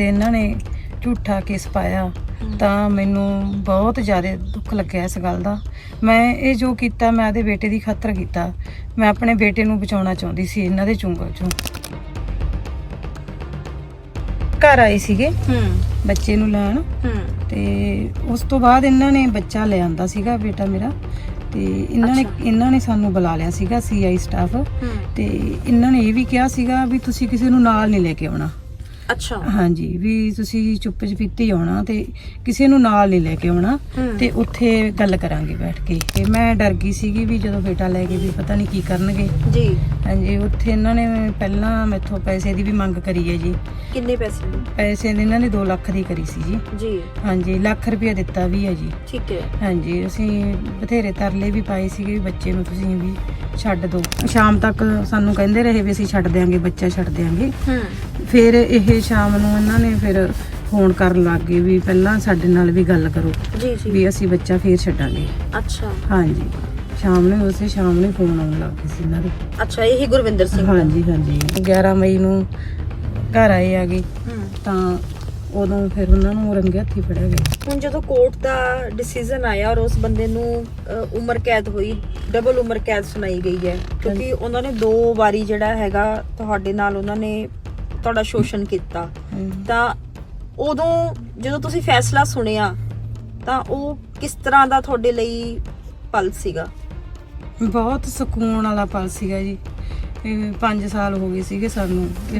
ਤੇ ਇਹਨਾਂ ਨੇ ਝੂਠਾ ਕੇਸ ਪਾਇਆ ਤਾਂ ਮੈਨੂੰ ਬਹੁਤ ਜ਼ਿਆਦਾ ਦੁੱਖ ਲੱਗਿਆ ਇਸ ਗੱਲ ਦਾ। ਮੈਂ ਇਹ ਜੋ ਕੀਤਾ ਮੈਂ ਆਪਦੇ ਬੇਟੇ ਦੀ ਖਾਤਰ ਕੀਤਾ। ਮੈਂ ਆਪਣੇ ਬੇਟੇ ਨੂੰ ਬਚਾਉਣਾ ਚਾਹੁੰਦੀ ਸੀ ਇਹਨਾਂ ਦੇ ਚੁੰਗਲ ਚੋਂ। ਘਰ ਆਏ ਸੀਗੇ ਹੂੰ। ਬੱਚੇ ਨੂੰ ਲੈਣ। ਹੂੰ। ਤੇ ਉਸ ਤੋਂ ਬਾਅਦ ਇਹਨਾਂ ਨੇ ਬੱਚਾ ਲੈ ਆਂਦਾ ਸੀਗਾ ਬੇਟਾ ਮੇਰਾ। ਤੇ ਇਹਨਾਂ ਨੇ। ਇਹਨਾਂ ਨੇ ਸਾਨੂੰ ਬੁਲਾ ਲਿਆ ਸੀਗਾ ਸੀਆਈ ਸਟਾਫ। ਤੇ ਇਹਨਾਂ ਨੇ ਇਹ ਵੀ ਕਿਹਾ ਸੀਗਾ ਵੀ ਤੁਸੀਂ ਕਿਸੇ ਨੂੰ ਨਾਲ ਨਹੀਂ ਲੈ ਕੇ ਆਉਣਾ। ਅੱਛਾ। ਹਾਂਜੀ ਵੀ ਤੁਸੀਂ ਚੁੱਪ ਚਪੀਤੀ ਆਉਣਾ ਤੇ ਕਿਸੇ ਨੂੰ ਨਾਲ ਨਹੀਂ ਲੈ ਕੇ ਆਉਣਾ। ਤੇ ਉੱਥੇ ਗੱਲ ਕਰਾਂਗੇ ਬੈਠ ਕੇ। ਤੇ ਮੈਂ ਡਰ ਗਈ ਸੀਗੀ ਵੀ ਜਦੋਂ ਬੇਟਾ ਲੈ ਕੇ ਵੀ ਪਤਾ ਨਹੀਂ ਕੀ ਕਰਨਗੇ। ਜੀ। ਹਾਂਜੀ ਉੱਥੇ ਇਹਨਾਂ ਨੇ ਪਹਿਲਾਂ ਮੈਥੋਂ ਪੈਸੇ ਦੀ ਵੀ ਮੰਗ ਕਰੀ ਹੈ ਜੀ। ਕਿੰਨੇ ਪੈਸੇ? ਨੇ ਪੈਸੇ ਦੀ ਇਹਨਾਂ ਨੇ 2 ਲੱਖ ਦੀ ਕਰੀ ਸੀ ਜੀ। ਜੀ। ਹਾਂਜੀ ਲੱਖ ਰੁਪਇਆ ਦਿੱਤਾ ਵੀ ਹੈ ਜੀ। ਠੀਕ ਹੈ। ਹਾਂਜੀ ਅਸੀਂ ਬਥੇਰੇ ਤਰਲੇ ਵੀ ਪਾਏ ਸੀਗੇ ਬੱਚੇ ਨੂੰ ਤੁਸੀਂ ਵੀ ਛੱਡ ਦਿਓ। ਸ਼ਾਮ ਤੱਕ ਸਾਨੂੰ ਕਹਿੰਦੇ ਰਹੇ ਵੀ ਅਸੀਂ ਛੱਡ ਦਿਆਂਗੇ ਬੱਚਾ ਛੱਡ ਦਿਆਂਗੇ। ਹੂੰ। ਫਿਰ ਇਹ ਸ਼ਾਮ ਨੂੰ ਇਹਨਾਂ ਨੇ ਫਿਰ ਫੋਨ ਕਰਨ ਲੱਗ ਗਏ ਵੀ ਪਹਿਲਾਂ ਸਾਡੇ ਨਾਲ ਵੀ ਗੱਲ ਕਰੋ ਜੀ ਜੀ। ਵੀ ਅਸੀਂ ਬੱਚਾ ਫੇਰ ਛੱਡਾਂਗੇ। ਅੱਛਾ। ਹਾਂਜੀ। ਸ਼ਾਮ ਨੂੰ ਉਸੇ ਸ਼ਾਮ ਨੂੰ ਫੋਨ ਆਉਣ ਲੱਗ ਗਏ ਸੀ ਇਹਨਾਂ ਦੇ। ਅੱਛਾ ਇਹੀ ਗੁਰਵਿੰਦਰ ਸਿੰਘ ਦਾ। ਹਾਂਜੀ ਹਾਂਜੀ। 11 ਮਈ ਨੂੰ ਘਰ ਆਏ ਆਗੇ ਹੂੰ। ਤਾਂ ਉਦੋਂ ਫਿਰ ਉਹਨਾਂ ਨੂੰ ਰੰਗੇ ਹੱਥੀ ਫੜਿਆ ਗਿਆ। ਹੁਣ ਜਦੋਂ ਕੋਰਟ ਦਾ ਡਿਸੀਜਨ ਆਇਆ ਔਰ ਉਸ ਬੰਦੇ ਨੂੰ ਅ, ਉਮਰ ਕੈਦ ਹੋਈ ਡਬਲ ਉਮਰ ਕੈਦ ਸੁਣਾਈ ਗਈ ਹੈ ਕਿਉਂਕਿ ਉਹਨਾਂ ਨੇ ਦੋ ਵਾਰੀ ਜਿਹੜਾ ਹੈਗਾ ਤੁਹਾਡੇ ਨਾਲ ਉਹਨਾਂ ਨੇ ਤੁਹਾਡਾ ਸ਼ੋਸ਼ਣ ਕੀਤਾ। ਤਾਂ ਉਦੋਂ ਜਦੋਂ ਤੁਸੀਂ ਫੈਸਲਾ ਸੁਣਿਆ ਤਾਂ ਉਹ ਕਿਸ ਤਰ੍ਹਾਂ ਦਾ ਤੁਹਾਡੇ ਲਈ ਪਲ ਸੀਗਾ? ਬਹੁਤ ਸਕੂਨ ਵਾਲਾ ਪਲ ਸੀਗਾ ਜੀ। 5 ਸਾਲ ਹੋ ਗਏ ਸੀਗੇ ਸਾਨੂੰ।